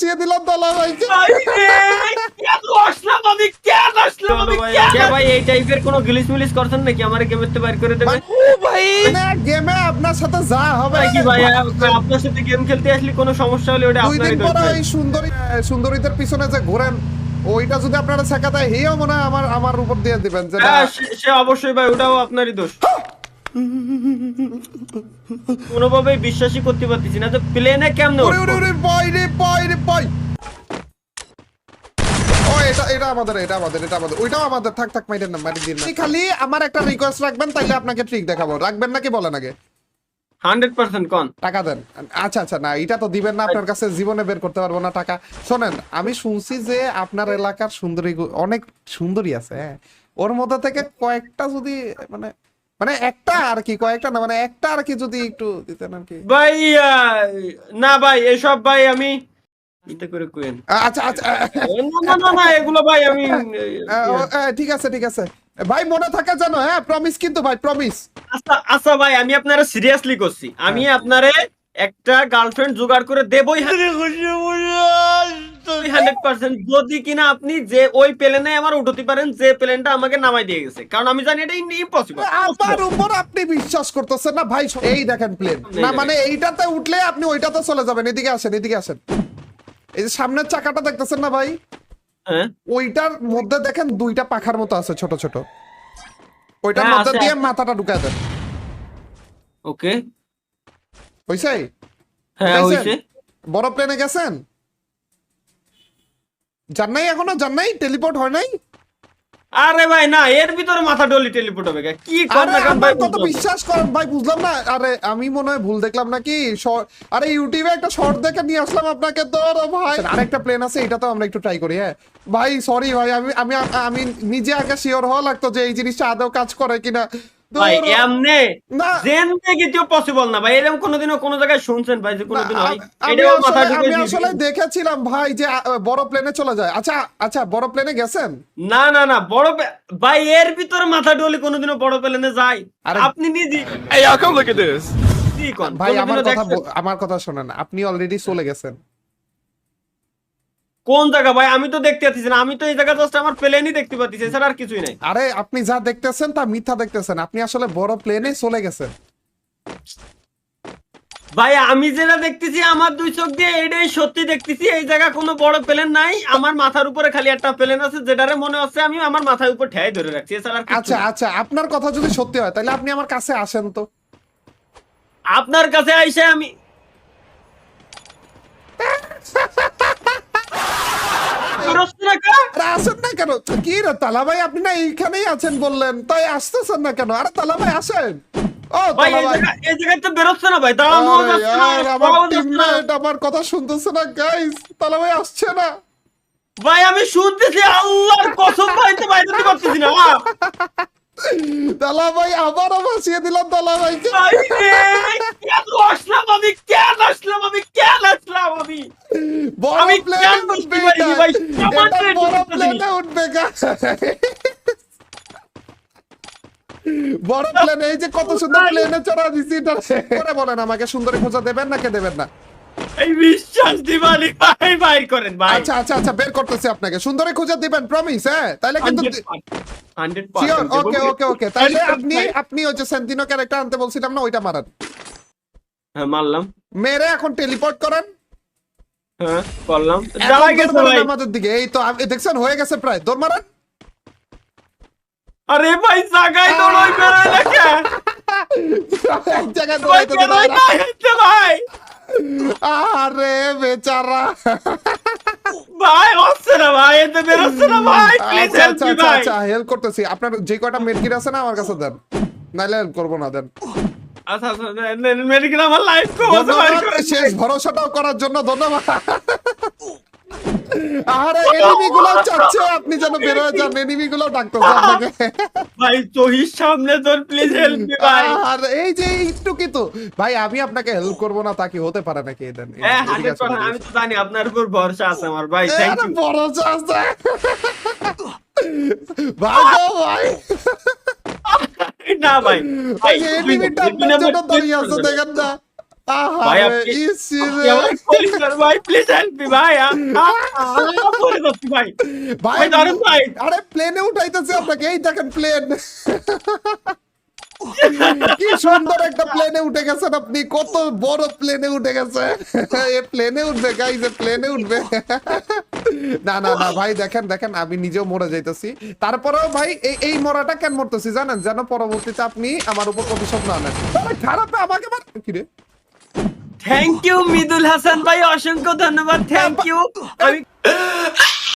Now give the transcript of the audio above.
ভাসিয়ে দিলাম দালা ভাইকে। কেন আসলাম আমি? কেন আসলাম আমি? কেন কে ভাই এই টাইপের কোনো গিলিস মিলিস করছেন নাকি? আমার গেমের থেকে বাইর করে দেবে মানে গেমে আপনার সাথে যা হবে কি ভাই আপনার সাথে গেম খেলতে আসলে কোনো সমস্যা হলে ওটা দুই আপনারই দিন পরে দোষ ভাই। ওই সুন্দরী সুন্দরীদের পিছনে যে ঘোরেন ওইটা যদি আপনারা শেখা দেয় হেও মনে হয় আমার আমার উপর দিয়ে দিবেন যে হ্যাঁ সে- সে অবশ্যই ভাই ওটাও আপনারই দোষ। কোনোভাবেই বিশ্বাসই করতে পারতেছি না। তো প্লেনে কেমনে ওরে ওরে ওরে বয় রে বয় রে বয় ও এটা এটা আমাদের এটা আমাদের এটা আমাদের। ওইটাও আমাদের। থাক থাক মাইরেন না মাইরেন দিন না। খালি আমার একটা রিকোয়েস্ট রাখবেন তাইলে আপনাকে ট্রিক দেখাবো। রাখবেন নাকি বলেন আগে? 100% কন? টাকা দেন। আচ্ছা আচ্ছা না এটা তো দিবেন না আপনার কাছে জীবনে বের করতে পারব না টাকা। শোনেন আমি শুনছি যে আপনার এলাকার সুন্দরী অনেক সুন্দরী আছে হ্যাঁ। ওর মধ্যে থেকে কয়েকটা যদি মানে মানে একটা আর কি কয়েকটা না মানে একটা আর কি যদি একটু দিতেন আর কি। ভাই না ভাই এসব ভাই আমি এটা করে কোয়েন আচ্ছা আচ্ছা না না না এগুলো ভাই আমি ঠিক আছে ঠিক আছে। ভাই মনে থাকে জানো হ্যাঁ প্রমিস কিন্তু ভাই প্রমিস আচ্ছা আচ্ছা ভাই আমি আপনারা সিরিয়াসলি করছি। আমি আপনারে একটা গার্লফ্রেন্ড জোগাড় করে দেবই। পার্সেন্ট যদি কিনা আপনি যে ওই প্লেনে আমার উঠতে পারেন যে প্লেনটা আমাকে নামাই দিয়ে গেছে। কারণ আমি জানি এটা ইম্পসিবল আমার উপর আপনি বিশ্বাস করতেছেন না ভাই এই দেখেন প্লেন না মানে এইটাতে উঠলে আপনি ওইটাতে চলে যাবেন এদিকে আসেন এদিকে আসেন। এই যে সামনের চাকাটা দেখতেছেন না ভাই? হ্যাঁ? ওইটার মধ্যে দেখেন দুইটা পাখার মতো আছে ছোট ছোট। ওইটার হ্যাঁ, মধ্যে দিয়ে মাথাটা ঢুকায় দেন। ওকে। হইছে? হ্যাঁ হইছে? হইছে। বড় প্লেনে গেছেন? যান নাই এখনও যান নাই টেলিপোর্ট হয় নাই। আরে ভাই না এর ভিতরে মাথা ডলি টেলিপোর্ট হবে কি কর না ভাই কথা বিশ্বাস করেন ভাই বুঝলাম না। আরে আমি মনে হয় ভুল দেখলাম নাকি? আরে ইউটিউবে একটা শর্ট দেখে নিয়ে আসলাম আপনাকে তো আরে ভাই। আরেকটা প্লেন আছে এটা তো আমরা একটু ট্রাই করি হ্যাঁ। ভাই সরি ভাই আমি আমি আমি নিজে আগে শিওর হওয়া লাগতো যে এই জিনিসটা আদৌ কাজ করে কিনা। ভাই এমনে পসিবল না ভাই। এরকম কোনোদিনও কোনো জায়গায় শুনছেন ভাই যে কোনোদিন হয়? এটাও মাথা ঢুকে আমি আসলে দেখেছিলাম ভাই যে বড় প্লেনে চলে যায়। আচ্ছা আচ্ছা বড় প্লেনে গেছেন? না না না বড় ভাই এর ভিতরে মাথা ডলি কোনোদিনও বড় প্লেনে যায়। আরে- আপনি নিজে ভাই আমার কথা আমার কথা শোনেন আপনি অলরেডি চলে গেছেন। কোন জায়গা ভাই? আমি তো দেখতে পাচ্ছি না। আমি তো এই জায়গা জাস্ট আমার প্লেনই দেখতে পাচ্ছি এছাড়া আর কিছুই নাই। আরে আপনি যা দেখতেছেন তা মিথ্যা দেখতেছেন। আপনি আসলে বড় প্লেনে চলে গেছেন। ভাই আমি যেটা দেখতেছি আমার দুই চোখ দিয়ে এটাই সত্যি দেখতেছি। এই জায়গা কোনো বড় প্লেন নাই। আমার মাথার উপরে খালি একটা প্লেন আছে যেটারে মনে হচ্ছে আমি আমার মাথার উপর ঠেয়াই ধরে রাখছি এছাড়া আচ্ছা আচ্ছা আপনার কথা যদি সত্যি হয় তাহলে আপনি আমার কাছে আসেন তো। আপনার কাছে আইসে আমি আসেন না কেন? কি রে তালা ভাই আপনি না এইখানেই আছেন বললেন। তাই আসতেছেন না কেন? আরে তালা ভাই আসেন। ও ভাই এই ভাই জায়গা এই জায়গায় তো বেরোচ্ছে না ভাই। দাঁড়ানো যাচ্ছে না। আমার। টিমমেট কথা শুনতেছে না গাইস তালা ভাই আসছে না। ভাই আমি শুনতেছি আল্লাহর কসম ভাই তো না। ভাই আবারও ভাসিয়ে দিলাম তালা ভাইকে ভাই কেন আসলাম আমি কেন আসলাম আমি কেন আমি প্লেনে উঠবে। ভাই, প্লেন বড় উঠবে বড় প্লেন এই যে কত সুন্দর প্লেনে চড়া দিছি এটা করে বলেন আমাকে সুন্দরী খোঁজা দেবেন না এই বিশ্বাস দিবানি ভাই ভাই করেন ভাই। আচ্ছা আচ্ছা আচ্ছা বের করতেছি আপনাকে। সুন্দরী খোঁজা দিবেন প্রমিস হ্যাঁ? তাহলে কিন্তু ওকে ওকে ওকে তাহলে আপনি আপনি ওই যে সেন্টিনো ক্যারেক্টার আনতে বলছিলাম না ওইটা মারান। হ্যাঁ মারলাম। মেরে এখন টেলিপোর্ট করেন। হ্যাঁ করলাম এখন গেছে ভাই। আমাদের দিকে। এই তো আপনি দেখছেন হয়ে গেছে প্রায়। দৌড় মারেন। আরে ভাই জায়গায় দৌড়াই বেরোয় না কে এক জায়গায় ভাই দৌড়াইতে দৌড়াইতে- ভাই। আরে বেচারা। ভাই হচ্ছে না ভাই এতে বেরোচ্ছে না ভাই। প্লিজ আচ্ছা হেল্প আচ্ছা মি আচ্ছা ভাই। আচ্ছা হেল্প করতেছি। আপনার যে কয়টা মেডকিট আছে না আমার কাছে দেন। নাইলে হেল্প করব না দেন। আচ্ছা আচ্ছা মেডিকেল আমার লাইফ কো শেষ ভরসাটাও করার জন্য ধন্যবাদ। আরে এনিমি গুলো চাচ্ছে আপনি যেন বের হয়ে যান এনিমি গুলো ডাকতেছে আপনাকে ভাই চহির সামনে তোর প্লিজ হেল্প মি ভাই। আর এই যে একটু ভাই আমি আপনাকে হেল্প করব না তা কি হতে পারে নাকি? দেন হ্যাঁ আমি তো জানি আপনার উপর ভরসা আছে আমার ভাই থ্যাংক ইউ ভরসা আছে। ভাই। না ভাই। এনিমিটা আপনার জন্য দাঁড়িয়ে আছে দেখেন না। আরে প্লেনে উঠাইতেছে আপনাকে এই দেখেন প্লেন কি সুন্দর একটা প্লেনে উঠে গেছেন আপনি কত বড় প্লেনে উঠে গেছে। এ প্লেনে উঠবে গাইজ প্লেনে উঠবে। না না না, ভাই, দেখেন দেখেন, আমি নিজেও মরে যাইতেছি। তারপরেও ভাই, এই এই মরাটা কেন মরতেছি জানেন? যেন পরবর্তীতে আপনি আমার উপর প্রতিশোধ না নেন। খারাপ, আমাকে মার কি রে? থ্যাংক ইউ মিদুল হাসান ভাই, অসংখ্য ধন্যবাদ। থ্যাংক ইউ আমি